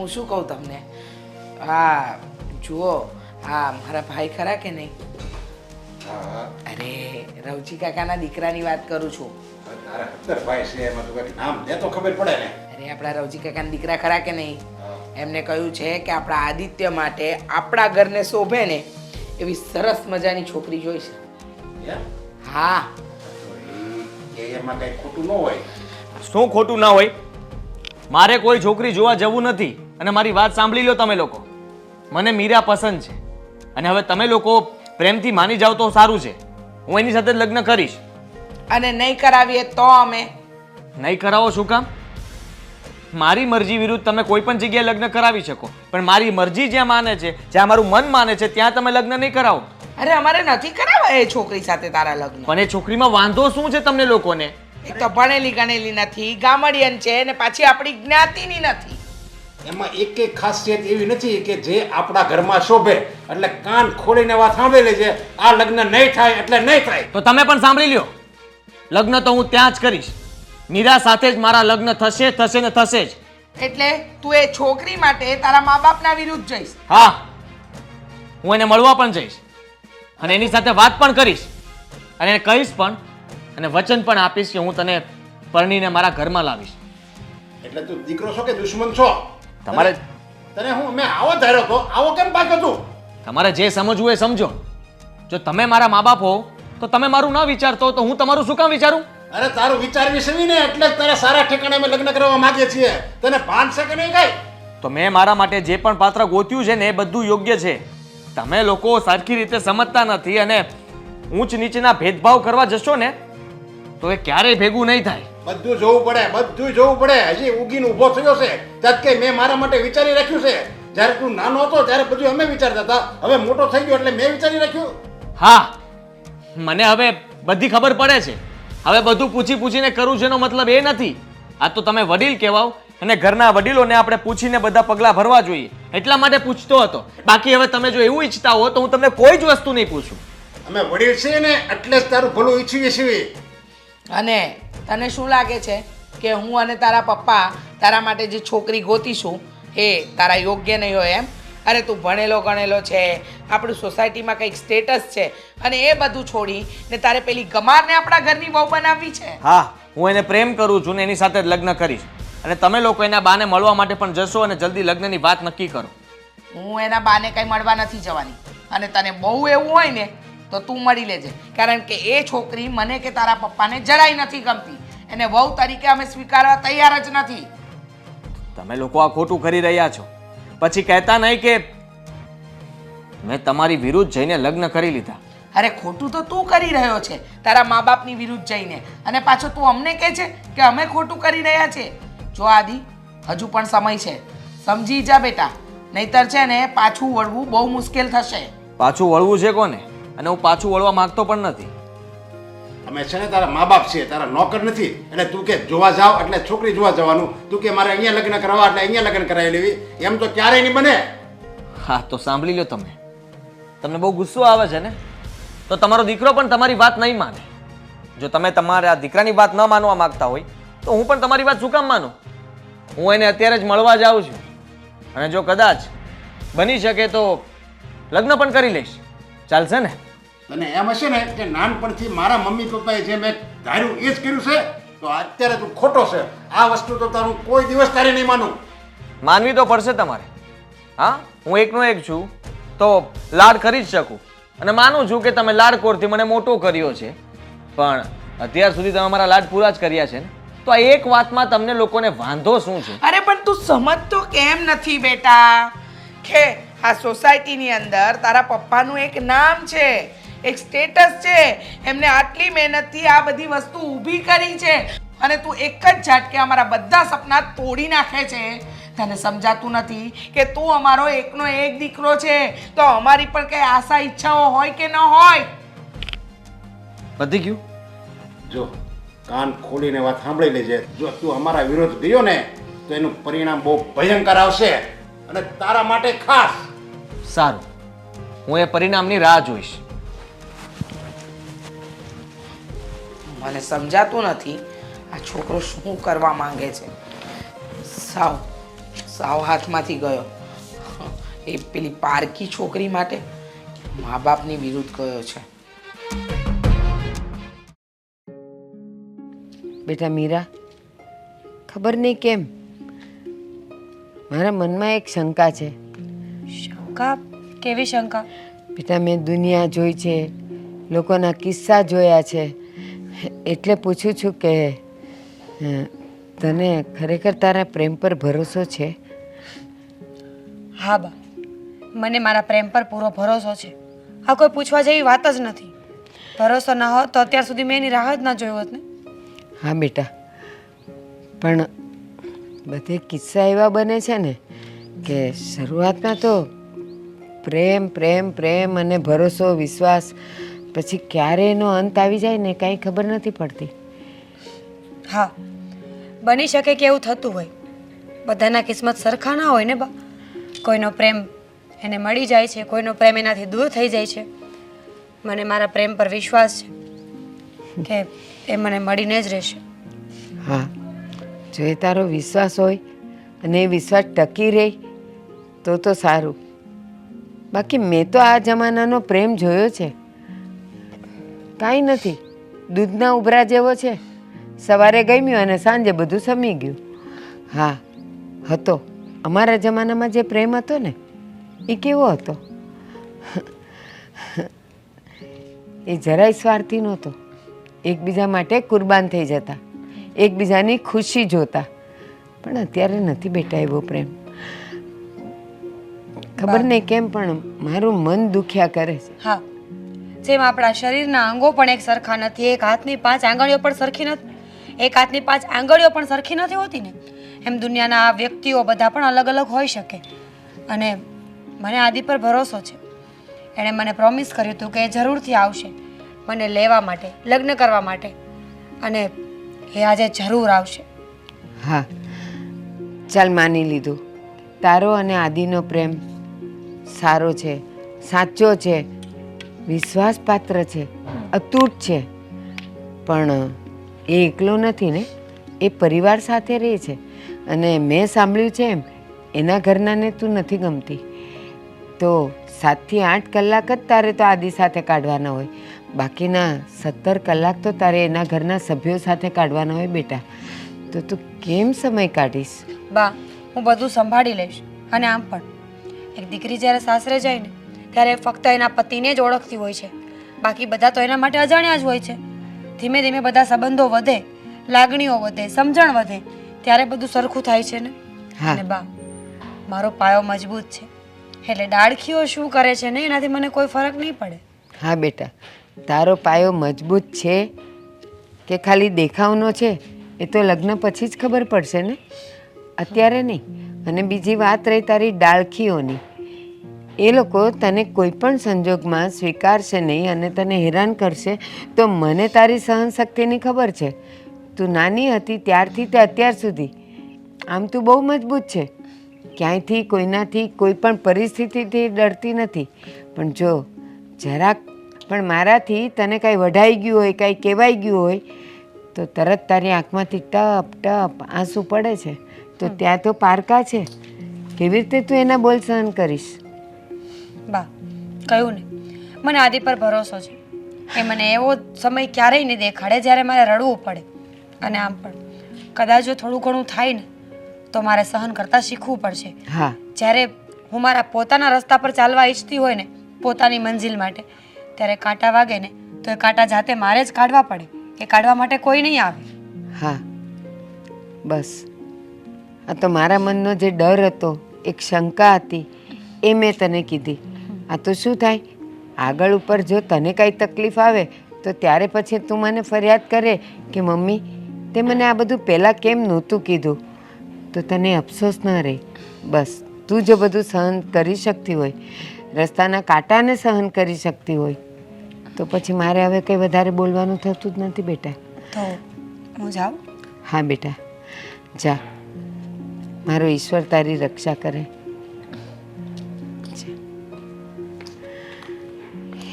હું શું કહું તમને? હા જુઓ હા મારા ભાઈ ખરા કે નહીં? અરે રવજી કાકાના દીકરાની વાત કરું છું. તારા સત્તર ભાઈ છે એમાં તો કઈ નામ દે તો ખબર પડે અરે આપણા રવજી કાકાના દીકરા ખરા કે નહીં? એમને કહ્યું છે કે આપણા આદિત્ય માટે આપણા ઘરને શોભે ને એવી સરસ મજાની છોકરી જોઈશે એમ? હા? એમાં કઈ ખોટું ન હોય. શું ખોટું ના હોય? મારે કોઈ છોકરી જોવા જવું નથી. અને મારી વાત સાંભળી લો તમે લોકો. મને મીરા પસંદ છે. અને હવે તમે લોકો પ્રેમથી માની જાઓ તો સારું છે. હું એની સાથે જ લગ્ન કરીશ. અને નહીં કરાવીએ તો અમે. નહીં કરાવો શું કામ? મારી મરજી વિરુદ્ધ તમે કોઈ પણ જગ્યાએ લગ્ન કરાવી શકો. પણ મારી મરજી જ્યાં માને છે જ્યાં મારું મન માને છે ત્યાં તમે લગ્ન નહીં કરાવો. અરે અમારે નથી કરાવવા એ છોકરી સાથે તારા લગ્ન. પણ એ છોકરીમાં વાંધો શું છે તમને લોકોને? એક તો ભણેલી ગણેલી નથી ગામડિયન છે ને પાછી આપણી જ્ઞાતિની નથી. એમાં એક એક ખાસિયત એવી નથી કે જે આપણા ઘરમાં શોભે. એટલે કાન ખોલીને વાત સાંભળેલી છે આ લગ્ન નહીં થાય એટલે નહીં થાય. તો તમે પણ સાંભળી લ્યો. લગ્ન તો હું ત્યાં જ કરીશ. મીરા સાથે જ મારા લગ્ન થશે થશે ને થશે જ. એટલે તું એ છોકરી માટે તારા મા બાપના વિરુદ્ધ જઈશ. હા. હું એને મળવા પણ જઈશ. અને એની સાથે વાત પણ કરીશ. અને એને કહીશ પણ અને વચન પણ આપીશ કે હું તને પરણીને મારા ઘરમાં લાવીશ. એટલે તું દીકરો છો કે દુશ્મન છો? તમારે તને હું મેં આવો ધાર્યો તો આવો કેમ પાક તું તમારે જે સમજવું એ સમજો. જો તમે મારા મા બાપ હો તો તમે મારું ન વિચારતો તો હું તમારું શું કામ વિચારું? અરે તારું વિચાર વિસવી ને એટલે જ તારા સારા ઠેકાણે અમે લગ્ન કરવા માંગીએ છીએ. તને ભાન છે કે નહીં કઈ? તો મેં મારા માટે જે પણ પાત્ર ગોત્યું છે ને એ બધું યોગ્ય છે. તમે લોકો સરખી રીતે સમજતા નથી અને ઊંચ નીચના ભેદભાવ કરવા જશો ને તો એ ક્યારેય ભેગું નહીં થાય. બધું જોવું પડે બધું જોવું પડે. હજી ઉગીને ઊભો થયો છે. ત્યાર કે મેં મારા માટે વિચારી રાખ્યું છે. જ્યારે તું નાનો હતો ત્યારે બધું અમે વિચારતા હતા. હવે મોટો થઈ ગયો એટલે મેં વિચારી રાખ્યું. હા મને હવે બધી ખબર પડે છે. હવે બધું પૂછી પૂછીને કરું છે એનો મતલબ એ નથી. આ તો તમે વડીલ કહેવાઓ અને ઘરના વડીલોને આપણે પૂછીને બધા પગલાં ભરવા જોઈએ. એટલા માટે પૂછતો હતો. બાકી હવે તમે જો એવું ઈચ્છતા હો તો હું તમને કોઈ જ વસ્તુ નહીં પૂછું. અમે વડીલ છીએ ને એટલે જ તારું ભલું ઈચ્છીએ છીએ. અને તને શું લાગે છે કે હું અને તારા પપ્પા તારા માટે જે છોકરી ગોતીશું એ તારા યોગ્ય નહીં હોય એમ? અરે તું ભણેલો ગણેલો છે આપણી સોસાયટીમાં કંઈક સ્ટેટસ છે અને એ બધું છોડી ને તારે પેલી ગમારને આપણા ઘરની બહુ બનાવવી છે? હા હું એને પ્રેમ કરું છું ને એની સાથે જ લગ્ન કરીશ. અને તમે લોકો એના બાને મળવા માટે પણ જશો અને જલ્દી લગ્નની વાત નક્કી કરો. હું એના બાને કંઈ મળવા નથી જવાની. અને તને બહુ એવું હોય ને તો તું મળી લેજે. કારણ કે એ છોકરી મને કે તારા પપ્પાને જરાય નથી ગમતી. એને વહુ તરીકે અમે સ્વીકારવા તૈયાર જ નથી. તમે લોકો આ ખોટું કરી રહ્યા છો. પછી કહેતા નહીં કે મેં તમારી વિરુદ્ધ જઈને લગ્ન કરી લીધા. અરે ખોટું તો તું કરી રહ્યો છે તારા મા બાપની વિરુદ્ધ જઈને. અને પાછો તું અમને કહે છે કે અમે ખોટું કરી રહ્યા છે. જો આદિ હજુ પણ સમય છે. સમજી જા બેટા નહીતર છે ને પાછું વળવું બહુ મુશ્કેલ થશે. પાછું વળવું છે કોને? અને હું પાછું વળવા માંગતો પણ નથી. અમે છે ને તારા મા બાપ છીએ, તારા નોકર નથી. એટલે તું કે જોવા જાવ, એટલે છોકરી જોવા જવાનું. તું કે મારે અહીંયા લગ્ન કરવા એટલે અહીંયા લગ્ન કરાવી લેવી. એમ તો ક્યારેય નહીં બને. હા, તો સાંભળી લો તમે. તમને બહુ ગુસ્સો આવે છે ને? તો તમારો દીકરો પણ તમારી વાત નહીં માને. જો તમે તમારા દીકરાની વાત ન માનવા માંગતા હોય, તો હું પણ તમારી વાત શું કામ માનું? હું એને અત્યારે જ મળવા જાઉં છું. અને જો કદાચ બની શકે તો લગ્ન પણ કરી લઈશ. ચાલશે ને? તને એમ હશે ને કે નાનપણથી મારા મમ્મી પપ્પાએ જે મેં ધાર્યું એ જ કર્યું છે તો અત્યારે તું ખોટો છે. આ વસ્તુ તો તારું કોઈ દિવસ તારે નહીં માનું માનવી તો પડશે તમારે. હા? હું એકનો એક છું તો લાડ કરી જ શકું. અને માનું છું કે તમે લાડકોરથી મને મોટો કર્યો છે. પણ અત્યાર સુધી તમે મારા લાડ પૂરા જ કર્યા છે ને. તો આ એક વાતમાં તમને લોકોને વાંધો શું છે? અરે પણ તું સમજતો કેમ નથી બેટા? કે આ સોસાયટીની અંદર તારા પપ્પાનું એક નામ છે. એક સ્ટેટસ છે. એમને આટલી મહેનતથી આ બધી વસ્તુ ઊભી કરી છે. અને તું એક જ ઝાટકે અમારા બધા સપના તોડી નાખે છે. તને સમજાતું નથી કે તું અમારો એકનો એક દીકરો છે. તો અમારી પણ કઈ આશા ઈચ્છાઓ હોય કે ન હોય? વધી ગયું? જો કાન ખોલીને વાત સાંભળી લેજે. જો તું અમારા વિરોધ ગયો ને તો એનું પરિણામ બહુ ભયંકર આવશે. અને તારા માટે ખાસ. સારું. હું એ પરિણામની રાહ જોઈશ. મને સમજાતું નથી આ છોકરો શું કરવા માંગે છે. સાવ સાવ હાથમાંથી ગયો. એ પેલી પારકી છોકરી માટે મા બાપની વિરુદ્ધ ગયો છે. બેટા મીરા ખબર નહીં કેમ? મારા મનમાં એક શંકા છે. શંકા? કેવી શંકા? બેટા મેં દુનિયા જોઈ છે લોકોના કિસ્સા જોયા છે. એટલે પૂછું છું કે તને ખરેખર તારા પ્રેમ પર ભરોસો છે? હા બા. મને મારા પ્રેમ પર પૂરો ભરોસો છે. આ કોઈ પૂછવા જેવી વાત જ નથી. ભરોસો ના હોત તો અત્યાર સુધી મેં એની રાહ જ ના જોઈ હોત ને. હા બેટા. પણ બધે કિસ્સા એવા બને છે ને કે શરૂઆતમાં તો પ્રેમ પ્રેમ પ્રેમ અને ભરોસો વિશ્વાસ પછી ક્યારે એનો અંત આવી જાય ને કાંઈ ખબર નથી પડતી. હા બની શકે કે એવું થતું હોય. બધાના કિસ્મત સરખા ના હોય ને બા. કોઈનો પ્રેમ એને મળી જાય છે કોઈનો પ્રેમ એનાથી દૂર થઈ જાય છે. મને મારા પ્રેમ પર વિશ્વાસ છે કે એ મને મળીને જ રહેશે. હા જો એ તારો વિશ્વાસ હોય અને એ વિશ્વાસ ટકી રહે તો તો સારું. બાકી મેં તો આ જમાનાનો પ્રેમ જોયો છે. કાંઈ નથી. દૂધના ઉભરા જેવો છે. સવારે ગમ્યું અને સાંજે બધું સમી ગયું. હા હતો. અમારા જમાનામાં જે પ્રેમ હતો ને એ કેવો હતો? એ જરાય સ્વાર્થી નહોતો. એકબીજા માટે કુરબાન થઈ જતા. એકબીજાની ખુશી જોતા. પણ અત્યારે નથી બેટા એવો પ્રેમ. ખબર નહીં કેમ પણ મારું મન દુખ્યા કરે છે. હા. જેમ આપણા શરીરના અંગો પણ એક સરખા નથી, એક હાથની પાંચ આંગળીઓ પણ સરખી નથી, એક હાથની પાંચ આંગળીઓ પણ સરખી નથી હોતી ને. એમ દુનિયાના વ્યક્તિઓ બધા પણ અલગ અલગ હોઈ શકે. અને મને આદિ પર ભરોસો છે. એણે મને પ્રોમિસ કર્યું હતું કે એ જરૂરથી આવશે મને લેવા માટે, લગ્ન કરવા માટે. અને એ આજે જરૂર આવશે. હા. ચાલ માની લીધું. તારો અને આદિનો પ્રેમ સારો છે, સાચો છે. વિશ્વાસપાત્ર છે, અતૂટ છે. પણ એ એકલો નથી ને, એ પરિવાર સાથે રહે છે. અને મેં સાંભળ્યું છે એમ, એના ઘરનાને તું નથી ગમતી. તો સાતથી આઠ કલાક જ તારે તો આદિ સાથે કાઢવાના હોય. બાકીના સત્તર કલાક તો તારે એના ઘરના સભ્યો સાથે કાઢવાના હોય બેટા. તો તું કેમ સમય કાઢીશ? બા, હું બધું સંભાળી લઈશ. અને આમ પણ. એક દીકરી જ્યારે સાસરે જાય ને ત્યારે ફક્ત એના પતિને જ ઓળખતી હોય છે. બાકી બધા તો એના માટે અજાણ્યા જ હોય છે. ધીમે ધીમે બધા સંબંધો વધે લાગણીઓ વધે સમજણ વધે ત્યારે બધું સરખું થાય છે ને? હા. અને બા મારો પાયો મજબૂત છે. એટલે ડાળખીઓ શું કરે છે ને એનાથી મને કોઈ ફરક નહીં પડે. હા બેટા તારો પાયો મજબૂત છે કે ખાલી દેખાવનો છે એ તો લગ્ન પછી જ ખબર પડશે ને? અત્યારે નહીં. અને બીજી વાત રહી તારી ડાળખીઓની. એ લોકો તને કોઈ પણ સંજોગમાં સ્વીકારશે નહીં અને તને હેરાન કરશે તો મને તારી સહનશક્તિની ખબર છે. તું નાની હતી ત્યારથી તે અત્યાર સુધી. આમ તું બહુ મજબૂત છે. ક્યાંયથી કોઈનાથી કોઈ પણ પરિસ્થિતિથી ડરતી નથી. પણ જો જરાક પણ મારાથી તને કાંઈ વઢાઈ ગયું હોય કાંઈ કહેવાઈ ગયું હોય તો તરત તારી આંખમાંથી ટપ ટપ આંસુ પડે છે. તો ત્યાં તો પારકા છે. કેવી રીતે તું એના બોલ સહન કરીશ? બા કહ્યું ને મને આદિ પર ભરોસો છે. એ મને એવો સમય ક્યારેય નહીં દેખાડે જ્યારે મારે રડવું પડે. અને આમ પણ કદાચ જો થોડું ઘણું થાય ને તો મારે સહન કરતાં શીખવું પડશે. હા. જ્યારે હું મારા પોતાના રસ્તા પર ચાલવા ઈચ્છતી હોય ને પોતાની મંજિલ માટે ત્યારે કાંટા વાગે ને તો એ કાંટા જાતે મારે જ કાઢવા પડે. એ કાઢવા માટે કોઈ નહીં આવે. હા. બસ. આ તો મારા મનનો જે ડર હતો એક શંકા હતી એ મેં તને કીધી. આ તો શું થાય? આગળ ઉપર જો તને કાંઈ તકલીફ આવે તો ત્યારે પછી તું મને ફરિયાદ કરે કે મમ્મી તે મને આ બધું પહેલાં કેમ નહોતું કીધું? તો તને અફસોસ ન રહે. બસ તું જો બધું સહન કરી શકતી હોય રસ્તાના કાંટાને સહન કરી શકતી હોય તો પછી મારે હવે કંઈ વધારે બોલવાનું થતું જ નથી બેટા. તો હું જાઉં? હા બેટા જા. મારો ઈશ્વર તારી રક્ષા કરે.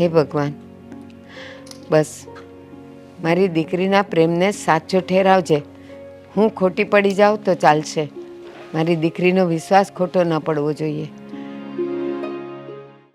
હે ભગવાન. બસ, મારી દીકરીના પ્રેમને સાચો ઠેરાવજે. હું ખોટી પડી જાઉં તો ચાલશે. મારી દીકરીનો વિશ્વાસ ખોટો ન પડવો જોઈએ.